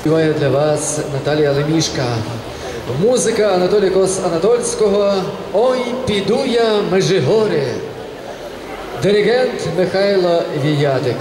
Співає для вас Наталія Лемішка. Музика Анатолія Кос Анатольського Ой, піду я Межигори. Диригент Михайло Віятик.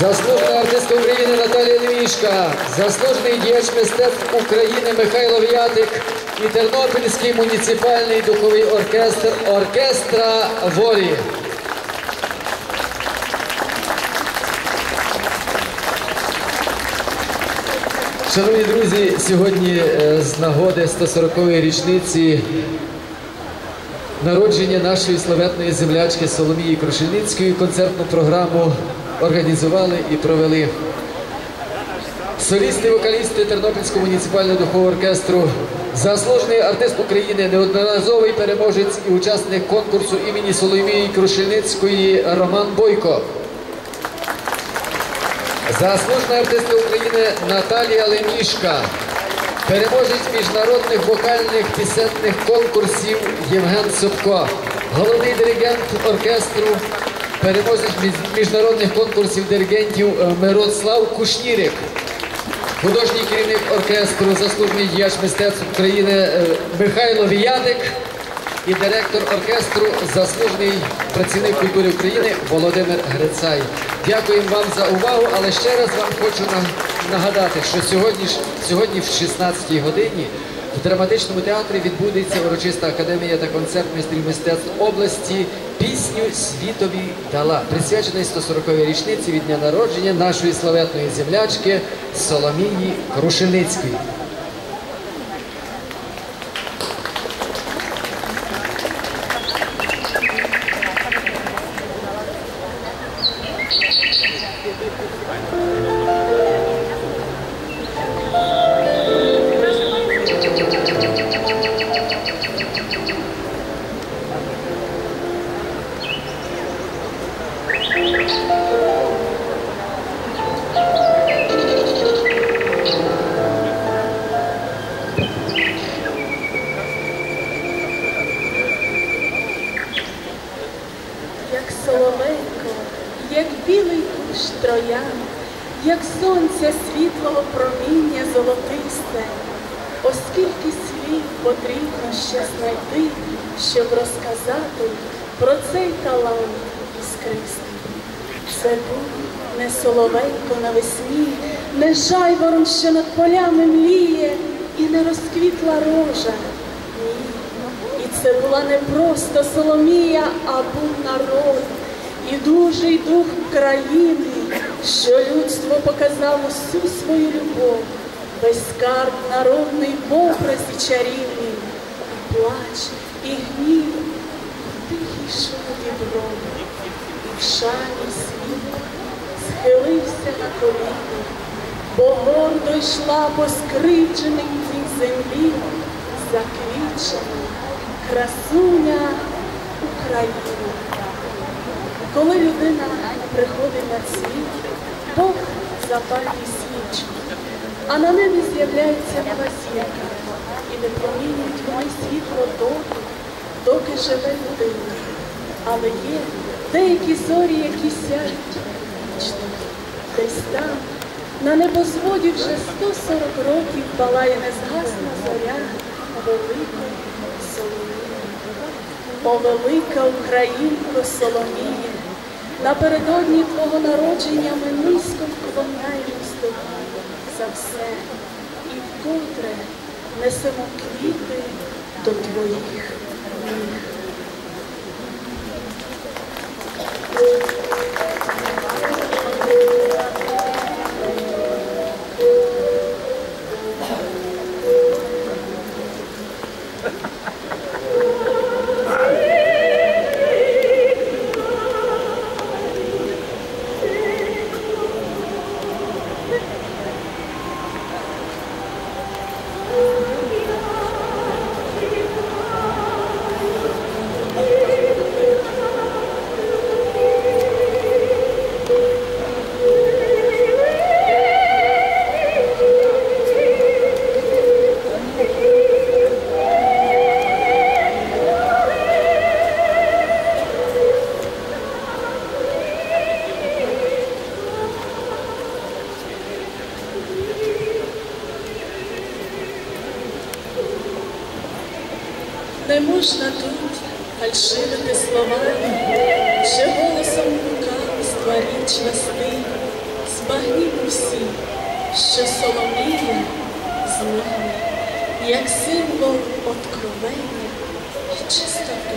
Заслужена артистка України Наталія Левішка, заслужений діяч мистецтв України Михайло В'ятик і Тернопільський муніципальний духовий оркестр оркестра волі. Шановні друзі, сьогодні е, з нагоди 140-ї річниці народження нашої славетної землячки Соломії Крушельницької концертну програму організували і провели. Солісти, вокалісти Тернопільського муніципального духового оркестру, заслужений артист України, неодноразовий переможець і учасник конкурсу імені Соломії Крушельницької Роман Бойко. Заслужена артистка України Наталія Лемішка. Переможець міжнародних вокальних пісенних конкурсів Євген Собко. Головний диригент оркестру, переможець міжнародних конкурсів диригентів е, Мирослав Кушнірик. Художній керівник оркестру, заслужений діяч мистецтв України е, Михайло Віятик і директор оркестру, заслужений працівник культури України Володимир Грицай. Дякуємо вам за увагу, але ще раз вам хочу нагадати, що сьогодні, сьогодні в 16-й годині в драматичному театрі відбудеться урочиста академія та концерт майстрів мистецтв області пісню світові дала, присвячений 140-й річниці від дня народження нашої славетної землячки Соломії Крушеницької. Соловейко, як білий кущ троян, як сонця світлого проміння золотисте, оскільки слів потрібно ще знайти, щоб розказати про цей талант іскристий. Це був не соловейко навесні, не жайворон, що над полями мліє, і не розквітла рожа. Це була не просто Соломія, а був народ. І дужий дух країни, що людство показало всю свою любов, скарб народний в образі чарівний, плач, і гнів, і тихий шум дібров, і в шані світ схилився на коліна, бо гордо йшла по скривдженій цій землі, заквічена красуня України. Коли людина приходить на світ, Бог запалює свічку, а на небі з'являється нова і випромінює тьмай світло доки, доки живе людина. Але є деякі зорі, які сяють вічно. Десь там, на небосводі вже 140 років палає незгасна зоря великої. О, велика Українко Соломіє, напередодні Твого народження ми низько вклоняємось тобі за все і вкотре несемо квіти до Твоїх ніг. Не можна тут фальшивити словами, ще голосом лукавства річ вести, збагнімо всі, що Соломія з нами, як символ откровення і чистоти.